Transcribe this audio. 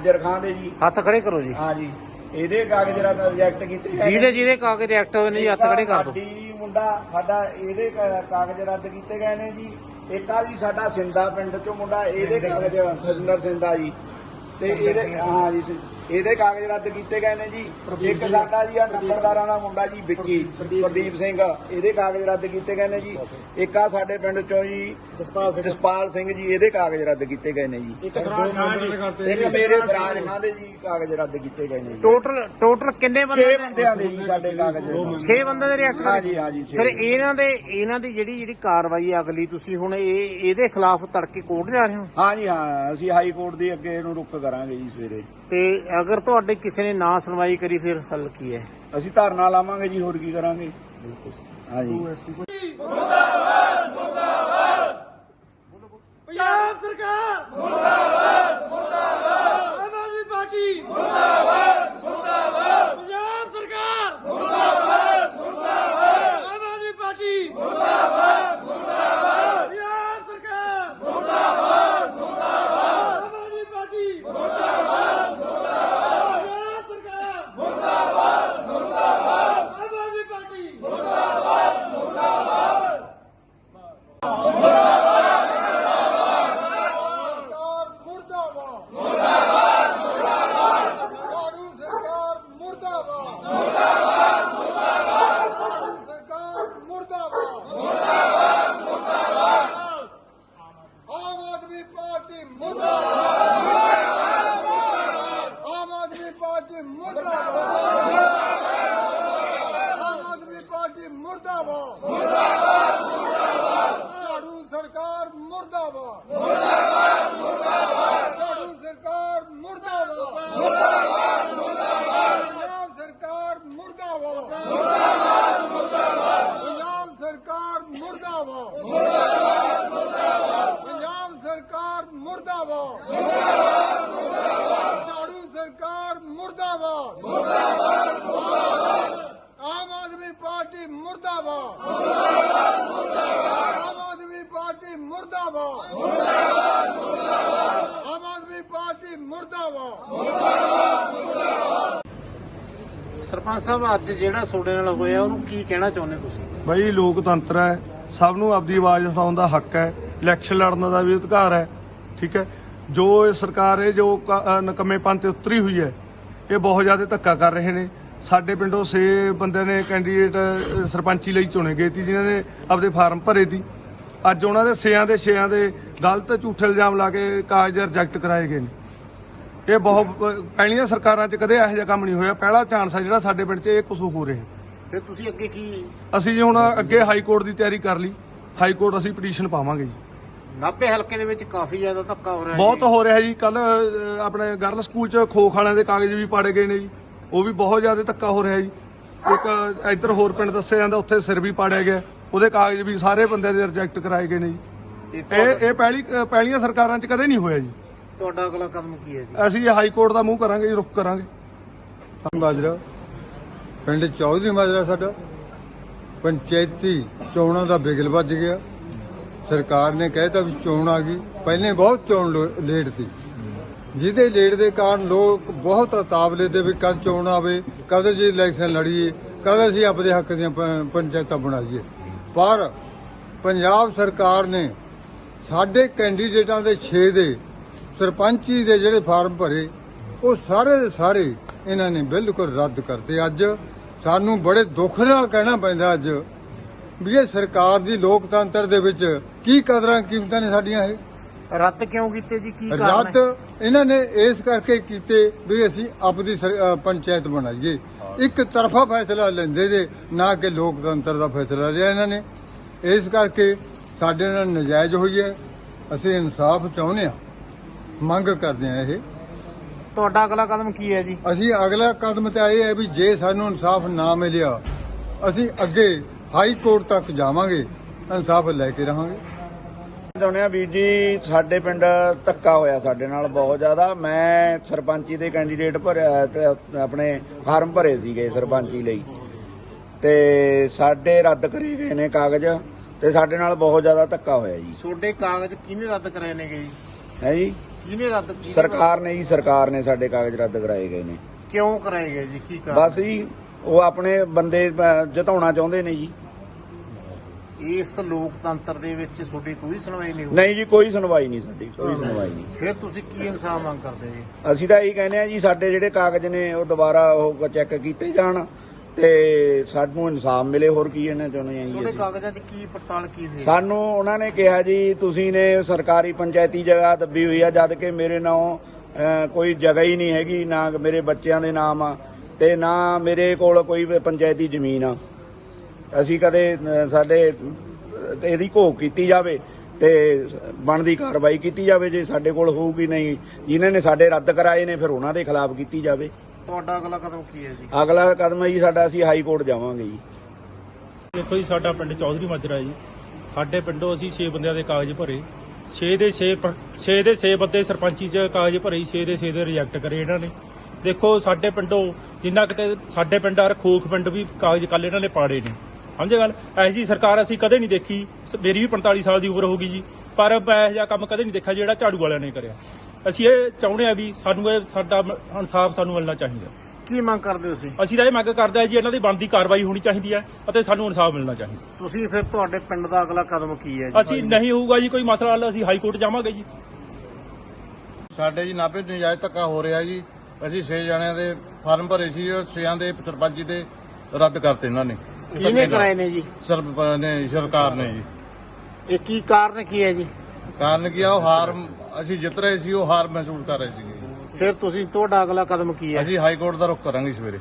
ਨਾਜਰ ਖਾਨ ਦੇ ਜੀ। ਹੱਥ ਖੜੇ ਕਰੋ ਜੀ। ਹਾਂ ਜੀ। ਇਹਦੇ ਕਾਗਜ਼ ਰੱਦ ਰਿਜੈਕਟ ਕੀਤੇ ਗਏ। ਜਿਹਦੇ ਜਿਹਦੇ ਕਾਗਜ਼ ਰਿਐਕਟ ਹੋਏ ਨੇ ਜੀ ਹੱਥ ਖੜੇ ਕਰ ਦਿਓ। ਸਾਡੀ ਮੁੰਡਾ ਸਾਡਾ ਇਹਦੇ ਕ- ਕਾਗਜ਼ ਰੱਦ ਕੀਤੇ ਗਏ ਨੇ ਜੀ। ਇੱਕ ਆ ਜੀ ਸਾਡਾ ਸਿੰਦਾ ਪਿੰਡ ਚੋਂ ਮੁੰਡਾ ਇਹਦੇ ਕਾਗਜ਼ ਸੁਰਿੰਦਰ ਸਿੰਦਾ ਜੀ। ਤੇ ਇਹਦੇ ਹਾਂ ਜੀ ਇਹਦੇ ਕਾਗਜ਼ ਰੱਦ ਕੀਤੇ ਗਏ ਨੇ ਜੀ। ਇੱਕ ਸਾਡਾ ਜੀ ਆ ਨੰਬਰਦਾਰਾਂ ਦਾ ਮੁੰਡਾ ਜੀ ਵਿੱਕੀ ਪ੍ਰਦੀਪ ਸਿੰਘ ਇਹਦੇ ਕਾਗਜ਼ ਰੱਦ ਕੀਤੇ ਗਏ ਨੇ ਜੀ। ਇੱਕ ਆ ਸਾਡੇ ਪਿੰਡ ਚੋਂ ਜੀ ਜਸਪਾਲ ਸਿੰਘ। ਜੀ ਇਹਦੇ ਕਾਗਜ਼ ਰੱਦ ਕੀਤੇ ਗਏ ਨੇ ਜੀ। ਇੱਕ ਮੇਰੇ ਸਰਾਜ ਖਾਂ ਦੇ ਜੀ ਕਾਗਜ਼ ਰੱਦ ਕੀਤੇ ਗਏ ਨੇ ਜੀ। ਟੋਟਲ ਟੋਟਲ ਕਿੰਨੇ 6 ਬੰਦੇ ਬੰਦਿਆਂ ਦੇ ਜੀ ਸਾਡੇ ਕਾਗਜ਼। 6 ਬੰਦੇ। ਦੇ ਰਿਐਕਟ ਹਾਂ ਜੀ ਹਾਂ ਜੀ ਛੇ। ਫਿਰ ਇਹਨਾਂ ਦੇ ਇਹਨਾਂ ਦੀ ਜਿਹੜੀ ਜਿਹੜੀ ਕਾਰਵਾਈ ਅਗਲੀ ਤੁਸੀਂ ਹੁਣ ਇਹ ਇਹਦੇ ਖਿਲਾਫ ਤੜਕੇ ਕੋਰਟ ਜਾ ਰਹੇ ਹੋ? ਹਾਂ ਜੀ ਹਾਂ ਅਸੀਂ ਹਾਈ ਕੋਰਟ ਦੀ ਅੱਗੇ ਇਹਨੂੰ ਰੁਕ ਕਰਾਂਗੇ ਜੀ ਸਵੇਰੇ। ਤੇ ਅਗਰ ਤੁਹਾਡੇ ਕਿਸੇ ਨੇ ਨਾ ਸੁਣਵਾਈ ਕਰੀ ਫਿਰ ਹੱਲ ਕੀ ਹੈ? ਅਸੀਂ ਧਰਨਾ ਲਾਵਾਂਗੇ ਜੀ ਹੋਰ ਕੀ ਕਰਾਂਗੇ? ਹਾਂ ਜੀ ਪੰਜਾਬ ਸਰਕਾਰ ਮੁਰਦਾਬਾਦ ਮੁਰਦਾਬਾਦ ਆਮ ਆਦਮੀ ਪਾਰਟੀ ਮੁਰਦਾਬਾਦ ਮੁਰਦਾਬਾਦ ਪੰਜਾਬ ਸਰਕਾਰ ਮੁਰਦਾਬਾਦ ਮੁਰਦਾਬਾਦ ਆਮ ਆਦਮੀ ਪਾਰਟੀ ਮੁਰਦਾਬਾਦ ਮੁਰਦਾਬਾਦ ਪੰਜਾਬ ਸਰਕਾਰ ਮੁਰਦਾਬਾਦ ਮੁਰਦਾਬਾਦ ਆਮ ਆਦਮੀ ਪਾਰਟੀ ਮੁਰਦਾਬਾਦ ਮੁਰਦਾਬਾਦ ਪੰਜਾਬ ਸਰਕਾਰ ਮੁਰਦਾਬਾਦ ਮੁਰਦਾਬਾਦ ਆਮ ਆਦਮੀ ਪਾਰਟੀ ਸਰਕਾਰ ਮੁਰਦਾਬਾਦ ਮੁਰਦਾਬਾਦ ਮੁਰਦਾਬਾਦ ਝਾੜੂ ਸਰਕਾਰ ਮੁਰਦਾਬਾਦ ਮੁਰਦਾਬਾਦ ਮੁਰਦਾਬਾਦ ਸਰਕਾਰ ਮੁਰਦਾਬਾਦ ਮੁਰਦਾਬਾਦ ਮੁਰਦਾਬਾਦ ਆਮ ਆਦਮੀ ਪਾਰਟੀ ਮੁਰਦਾਬਾਦ। ਆਮ ਆਦਮੀ ਪਾਰਟੀ ਮੁਰਦਾਬਾਦ। ਆਮ ਆਦਮੀ ਪਾਰਟੀ ਮੁਰਦਾਬਾਦ। ਮੁਰਦਾਬਾਦ ਮੁਰਦਾਬਾਦ ਝਾੜੂ ਸਰਕਾਰ ਮੁਰਦਾਬਾਦ। ਝਾੜੂ ਸਰਕਾਰ ਮੁਰਦਾਬਾਦ। ਮੁਰਦਾਬਾਦ ਮੁਰਦਾਬਾਦ ਪੰਜਾਬ ਸਰਕਾਰ ਮੁਰਦਾਬਾਦ। ਮੁਰਦਾਬਾਦ ਮੁਰਦਾਬਾਦ ਪੰਜਾਬ ਸਰਕਾਰ ਮੁਰਦਾਬਾਦ ਮੁਰਦਾਬਾਦ ਮੁਰਦਾਬਾਦ ਪੰਜਾਬ ਸਰਕਾਰ ਮੁਰਦਾਬਾਦ। ਮੁਰਦਾਬਾਦ ਮੁਰਦਾਬਾਦ। ਝਾੜੂ ਸਰਕਾਰ ਮੁਰਦਾਬਾਦ। ਮੁਰਦਾਬਾਦ ਮੁਰਦਾਬਾਦ। ਆਮ ਆਦਮੀ ਪਾਰਟੀ ਮੁਰਦਾਬਾਦ। ਮੁਰਦਾਬਾਦ ਮੁਰਦਾਬਾਦ। ਆਮ ਆਦਮੀ ਪਾਰਟੀ ਮੁਰਦਾਬਾਦ। ਆਮ ਆਦਮੀ ਪਾਰਟੀ ਮੁਰਦਾਬਾਦ। ਸਰਪੰਚ ਸਾਹਿਬ ਅੱਜ ਜਿਹੜਾ ਤੁਹਾਡੇ ਨਾਲ ਹੋਇਆ ਉਹਨੂੰ ਕੀ ਕਹਿਣਾ ਚਾਹੁੰਦੇ ਤੁਸੀਂ? ਬਈ ਲੋਕਤੰਤਰ ਹੈ। ਸਭ ਨੂੰ ਆਪਦੀ ਆਵਾਜ਼ ਉਠਾਉਣ ਦਾ ਹੱਕ ਹੈ। ਇਲੈਕਸ਼ਨ ਲੜਨ ਦਾ ਵੀ ਅਧਿਕਾਰ ਹੈ। ਠੀਕ ਹੈ? ਜੋ ਇਹ ਸਰਕਾਰ ਹੈ ਜੋ ਨਿਕੰਮੇਪਨ ਤੇ ਉਤਰੀ ਹੋਈ ਹੈ ਇਹ ਬਹੁਤ ਜ਼ਿਆਦਾ ਧੱਕਾ ਕਰ ਰਹੇ ਨੇ। ਸਾਡੇ ਪਿੰਡੋਂ 6 ਬੰਦੇ ਨੇ ਕੈਂਡੀਡੇਟ ਸਰਪੰਚੀ ਲਈ ਚੁਣੇ ਗਏ ਸੀ ਜਿਨ੍ਹਾਂ ਨੇ ਆਪਦੇ ਫਾਰਮ ਭਰੇ ਸੀ। ਅੱਜ ਉਹਨਾਂ ਦੇ ਛੇਆਂ ਦੇ ਛੇਆਂ ਦੇ ਗਲਤ ਝੂਠੇ ਇਲਜ਼ਾਮ ਲਾ ਕੇ ਕਾਗਜ਼ ਰਿਜੈਕਟ ਕਰਾਏ ਗਏ ਨੇ। ਇਹ ਬਹੁਤ ਪਹਿਲੀਆਂ ਸਰਕਾਰਾਂ 'ਚ ਕਦੇ ਇਹੋ ਜਿਹਾ ਕੰਮ ਨਹੀਂ ਹੋਇਆ। ਪਹਿਲਾ ਚਾਂਸ ਹੈ ਜਿਹੜਾ ਸਾਡੇ ਪਿੰਡ 'ਚ ਇਹ ਕੁਝ ਹੋ ਰਿਹਾ। ਫਿਰ ਤੁਸੀਂ ਅੱਗੇ ਕੀ ਅਸੀਂ ਜੀ ਹੁਣ ਅੱਗੇ ਹਾਈ ਕੋਰਟ ਦੀ ਤਿਆਰੀ ਕਰ ਲਈ। ਹਾਈ ਕੋਰਟ ਅਸੀਂ ਪਟੀਸ਼ਨ ਪਾਵਾਂਗੇ ਜੀ। ਨਾਭੇ ਹਲਕੇ ਦੇ ਵਿੱਚ ਕਾਫੀ ਜ਼ਿਆਦਾ ਧੱਕਾ ਹੋ ਰਿਹਾ ਬਹੁਤ ਹੋ ਰਿਹਾ ਜੀ। ਕੱਲ ਆਪਣੇ ਗਰਲ ਸਕੂਲ ਚ ਖੋਖ ਵਾਲਿਆਂ ਦੇ ਕਾਗਜ਼ ਵੀ ਪਾੜੇ ਗਏ ਨੇ ਜੀ। ਉਹ ਵੀ ਬਹੁਤ ਜ਼ਿਆਦਾ ਧੱਕਾ ਹੋ ਰਿਹਾ ਜੀ। ਇੱਕ ਇੱਧਰ ਹੋਰ ਪਿੰਡ ਦੱਸਿਆ ਜਾਂਦਾ ਉੱਥੇ ਸਿਰ ਵੀ ਪਾੜਿਆ ਗਿਆ। ਉਹਦੇ ਕਾਗਜ਼ ਵੀ ਸਾਰੇ ਬੰਦਿਆਂ ਦੇ ਰਿਜੈਕਟ ਕਰਾਏ ਗਏ ਨੇ ਜੀ। ਇਹ ਇਹ ਪਹਿਲੀ ਪਹਿਲੀਆਂ ਸਰਕਾਰਾਂ ਚ ਕਦੇ ਨਹੀਂ ਹੋਇਆ ਜੀ। ਤੁਹਾਡਾ ਅਗਲਾ ਕਦਮ ਕੀ ਹੈ ਜੀ? ਅਸੀਂ ਹਾਈ ਕੋਰਟ ਦਾ ਮੂੰਹ ਕਰਾਂਗੇ ਜੀ ਰੁਕ ਕਰਾਂਗੇ। ਮਾਜਰਾ ਪਿੰਡ ਚੌਧਰੀ ਮਾਜਰਾ ਸਾਡਾ। ਪੰਚਾਇਤੀ ਚੋਣਾਂ ਦਾ ਬਿਗਲ ਵੱਜ ਗਿਆ। ਸਰਕਾਰ ਨੇ ਕਹਿਤਾ ਵੀ ਚੋਣ ਆ ਗਈ। ਪਹਿਲੇ ਬਹੁਤ ਚੋਣ ਲੇਟ ਸੀ। ਜਿਹਦੇ ਲੇਟ ਦੇ ਕਾਰਨ ਲੋਕ ਬਹੁਤ ਉਤਾਵਲੇ ਦੇ ਵੀ ਕਦ ਚੋਣ ਆਵੇ ਕਦ ਜੀ ਇਲੈਕਸ਼ਨ ਲੜੀਏ ਕਦ ਅਸੀਂ ਆਪਣੇ ਹੱਕ ਦੀਆਂ ਪੰਚਾਇਤਾਂ ਬਣਾਈਏ। ਪਰ ਪੰਜਾਬ ਸਰਕਾਰ ਨੇ ਸਾਡੇ ਕੈਂਡੀਡੇਟਾਂ ਦੇ 6 ਦੇ, ਸਰਪੰਚੀ ਦੇ ਜਿਹੜੇ ਫਾਰਮ ਭਰੇ, ਉਹ ਸਾਰੇ ਦੇ ਸਾਰੇ ਇਹਨਾਂ ਨੇ ਬਿਲਕੁਲ ਰੱਦ ਕਰਤੇ ਅੱਜ। ਸਾਨੂੰ ਬੜੇ ਦੁੱਖ ਨਾਲ ਕਹਿਣਾ ਪੈਂਦਾ ਅੱਜ ਵੀ ਇਹ ਸਰਕਾਰ ਦੀ ਲੋਕਤੰਤਰ ਦੇ ਵਿੱਚ ਕੀ ਕਦਰਾਂ ਕੀਮਤਾਂ ਨੇ ਸਾਡੀਆਂ ਇਹ? ਰੱਦ ਕਿਉਂ ਕੀਤੇ ਜੀ? ਕੀ ਕਾਰਨ ਰੱਦ ਇਹਨਾਂ ਨੇ ਇਸ ਕਰਕੇ ਕੀਤੇ ਵੀ ਅਸੀਂ ਅਹ ਪੰਚਾਇਤ ਬਣਾਈਏ। ਇੱਕ ਤਰਫਾ ਫੈਸਲਾ ਲੈਂਦੇ ਜੇ ਨਾ ਕਿ ਲੋਕਤੰਤਰ ਦਾ ਫੈਸਲਾ ਲਿਆ ਇਹਨਾਂ ਨੇ। ਇਸ ਕਰਕੇ ਸਾਡੇ ਨਾਲ ਨਜਾਇਜ਼ ਹੋਈ ਹੈ। ਅਸੀਂ ਇਨਸਾਫ ਚਾਹੁੰਦੇ ਹਾਂ। ਮੰਗ ਕਰਦੇ ਹਾਂ ਇਹ। ਤੁਹਾਡਾ ਅਗਲਾ ਕਦਮ ਕੀ ਹੈ ਜੀ? ਅਸੀਂ ਅਗਲਾ ਕਦਮ ਤਾਂ ਇਹ ਹੈ ਵੀ ਜੇ ਸਾਨੂੰ ਇਨਸਾਫ ਨਾ ਮਿਲਿਆ ਅਸੀਂ ਅੱਗੇ ਹਾਈ ਕੋਰਟ ਤੱਕ ਜਾਵਾਂਗੇ ਇਨਸਾਫ ਲੈ ਕੇ ਰਹਾਂਗੇ। ਚਾਹੁੰਦੇ ਆ ਵੀਰ ਜੀ ਸਾਡੇ ਪਿੰਡ ਧੱਕਾ ਹੋਇਆ ਸਾਡੇ ਨਾਲ ਬਹੁਤ ਜ਼ਿਆਦਾ। ਮੈਂ ਸਰਪੰਚੀ ਦੇ ਕੈਂਡੀਡੇਟ ਭਰਿਆ ਤੇ ਆਪਣੇ ਫਾਰਮ ਭਰੇ ਸੀਗੇ ਸਰਪੰਚੀ ਲਈ। ਤੇ ਸਾਡੇ ਰੱਦ ਕਰੇ ਗਏ ਨੇ ਕਾਗਜ਼ ਤੇ ਸਾਡੇ ਨਾਲ ਬਹੁਤ ਜ਼ਿਆਦਾ ਧੱਕਾ ਹੋਇਆ ਜੀ। ਤੁਹਾਡੇ ਕਾਗਜ਼ ਕਿਹਨੇ ਰੱਦ ਕਰਾਏ ਨੇਗੇ ਜੀ? ਹੈ ਜੀ? ਕਿਹਨੇ ਰੱਦ ਕੀਤੀ? ਸਰਕਾਰ ਨੇ ਜੀ ਸਰਕਾਰ ਨੇ ਸਾਡੇ ਕਾਗਜ਼ ਰੱਦ ਕਰਾਏ ਗਏ ਨੇ। ਕਿਉਂ ਕਰਾਏ ਗਏ ਜੀ? ਕੀ ਕਾਰਨ? ਬਸ ਜੀ ਉਹ ਆਪਣੇ ਬੰਦੇ ਅਹ, ਜਿਤਾਉਣਾ ਚਾਹੁੰਦੇ ਨੇ ਜੀ। ਇਸ ਲੋਕਤੰਤਰ ਦੇ ਵਿੱਚ ਤੁਹਾਡੀ ਕੋਈ ਸੁਣਵਾਈ ਨਹੀਂ ਹੋਈ? ਨਹੀਂ ਜੀ ਕੋਈ ਸੁਣਵਾਈ ਨਹੀਂ ਸਾਡੀ ਕੋਈ ਸੁਣਵਾਈ ਨਹੀਂ। ਫਿਰ ਤੁਸੀਂ ਕੀ ਇਨਸਾਫ ਮੰਗ ਕਰਦੇ ਜੀ? ਅਸੀਂ ਤਾਂ ਇਹੀ ਕਹਿੰਦੇ ਆ ਜੀ ਸਾਡੇ ਜਿਹੜੇ ਕਾਗਜ਼ ਨੇ ਉਹ ਦੁਬਾਰਾ ਉਹ ਚੈੱਕ ਕੀਤੇ ਜਾਣ ਤੇ ਸਾਨੂੰ ਇਨਸਾਫ ਮਿਲੇ ਹੋਰ ਕੀ ਇਹਨਾਂ ਚਾਹੁੰਦੇ ਆ ਜੀ ਤੁਹਾਡੇ ਅਸੀਂ। ਕਾਗਜ਼ਾਂ 'ਚ ਕੀ ਪੜਤਾਲ ਕੀ ਹੋਈ? ਸਾਨੂੰ ਉਹਨਾਂ ਨੇ ਕਿਹਾ ਜੀ ਤੁਸੀਂ ਨੇ ਸਰਕਾਰੀ ਪੰਚਾਇਤੀ ਜਗ੍ਹਾ ਦੱਬੀ ਹੋਈ ਆ ਜਦ ਕਿ ਮੇਰੇ ਨਾਂ ਕੋਈ ਜਗ੍ਹਾ ਹੀ ਨਹੀਂ ਹੈਗੀ ਨਾ ਮੇਰੇ ਬੱਚਿਆਂ ਦੇ ਨਾਮ ਆ। ਤੇ ਨਾ ਮੇਰੇ ਕੋਲ ਕੋਈ ਪੰਚਾਇਤੀ ਜ਼ਮੀਨ ਆ। ਅਸੀਂ ਕਦੇ ਸਾਡੇ ਇਹਦੀ ਘੋਖ ਕੀਤੀ ਜਾਵੇ ਤੇ ਬਣਦੀ ਕਾਰਵਾਈ ਕੀਤੀ ਜਾਵੇ ਜੇ ਸਾਡੇ ਕੋਲ ਹੋਊਗੀ ਨਹੀਂ। ਜਿਨ੍ਹਾਂ ਨੇ ਸਾਡੇ ਰੱਦ ਕਰਾਏ ਨੇ ਫਿਰ ਉਹਨਾਂ ਦੇ ਖਿਲਾਫ ਕੀਤੀ ਜਾਵੇ। ਤੁਹਾਡਾ ਅਗਲਾ ਕਦਮ ਕੀ ਹੈ ਜੀ? ਅਗਲਾ ਕਦਮ ਹੈ ਜੀ ਸਾਡਾ ਅਸੀਂ ਹਾਈ ਕੋਰਟ ਜਾਵਾਂਗੇ ਜੀ। ਦੇਖੋ ਜੀ ਸਾਡਾ ਪਿੰਡ ਚੌਧਰੀ ਮਾਜਰਾ ਜੀ। ਸਾਡੇ ਪਿੰਡੋਂ ਅਸੀਂ 6 ਬੰਦਿਆਂ ਦੇ ਕਾਗਜ਼ ਭਰੇ। 6 ਦੇ 6 6 ਦੇ 6 ਬੰਦੇ ਸਰਪੰਚੀ ਚ ਕਾਗਜ਼ ਭਰੇ 6 ਦੇ 6 ਦੇ ਰਿਜੈਕਟ ਕਰੇ ਇਹਨਾਂ ਨੇ। ਦੇਖੋ ਸਾਡੇ ਪਿੰਡੋਂ ਜਿੰਨਾ ਕਿਤੇ ਸਾਡੇ ਪਿੰਡ ਆ ਖੋਖ ਪਿੰਡ ਵੀ ਕਾਗਜ਼ ਕੱਲ ਇਹਨਾਂ ਨੇ ਪਾੜੇ ਨੇ। ਸਮਝੇ ਗੱਲ? ਐਸੀ ਜੀ ਸਰਕਾਰ ਅਸੀਂ ਕਦੇ ਨਹੀਂ ਦੇਖੀ। ਮੇਰੀ ਵੀ 45 ਸਾਲ ਦੀ ਉਮਰ ਹੋ ਗਈ ਜੀ। ਪਰ ਇਹੋ ਜਿਹਾ ਕੰਮ ਕਦੇ ਨਹੀਂ ਦੇਖਿਆ ਜਿਹੜਾ ਝਾੜੂ ਵਾਲਿਆਂ ਨੇ ਕਰਿਆ। ਅਸੀਂ ਇਹ ਚਾਹੁੰਦੇ ਆ ਵੀ ਸਾਨੂੰ ਇਹ ਸਾਡਾ ਇਨਸਾਫ ਸਾਨੂੰ ਮਿਲਣਾ ਚਾਹੀਦਾ। ਕੀ ਮੰਗ ਕਰਦੇ ਹੋ ਤੁਸੀਂ? ਅਸੀਂ ਤਾਂ ਇਹ ਮੰਗ ਕਰਦੇ ਆ ਜੀ ਇਹਨਾਂ ਦੀ ਬਣਦੀ ਕਾਰਵਾਈ ਹੋਣੀ ਚਾਹੀਦੀ ਹੈ ਅਤੇ ਸਾਨੂੰ ਇਨਸਾਫ ਮਿਲਣਾ ਚਾਹੀਦਾ। ਤੁਸੀਂ ਫਿਰ ਤੁਹਾਡੇ ਪਿੰਡ ਦਾ ਅਗਲਾ ਕਦਮ ਕੀ ਹੈ ਜੀ? ਅਸੀਂ ਨਹੀਂ ਹੋਊਗਾ ਜੀ ਕੋਈ ਮਸਲਾ ਹੱਲ ਅਸੀਂ ਹਾਈ ਕੋਰਟ ਜਾਵਾਂਗੇ ਜੀ। ਸਾਡੇ ਜੀ ਨਾਭੇ ਨਜਾਇਜ਼ ਧੱਕਾ ਹੋ ਰਿਹਾ ਜੀ। ਅਸੀਂ 6 ਜਣਿਆਂ ਦੇ ਫਾਰਮ ਭਰੇ ਸੀ ਉਹ 6ਾਂ ਦੇ ਸਰਪੰਚੀ ਦੇ ਰੱਦ ਕਰਤੇ ਇਹਨਾਂ ਨੇ। ਕਿਹਨੇ ਕਰਾਏ ਨੇ ਜੀ? ਸਰਪ ਨੇ ਸਰਕਾਰ ਨੇ ਜੀ। ਇਹ ਕੀ ਕਾਰਨ ਕੀ ਹੈ ਜੀ? ਕਾਰਨ ਕੀ ਆ ਉਹ ਹਾਰ ਅਸੀਂ ਜਿੱਤ ਰਹੇ ਸੀ ਉਹ ਹਾਰ ਮਹਿਸੂਸ ਕਰ ਰਹੇ ਸੀਗੇ। ਫਿਰ ਤੁਸੀਂ ਤੁਹਾਡਾ ਅਗਲਾ ਕਦਮ ਕੀ ਹੈ? ਅਸੀਂ ਹਾਈ ਕੋਰਟ ਦਾ ਰੁਖ ਕਰਾਂਗੇ ਸਵੇਰੇ।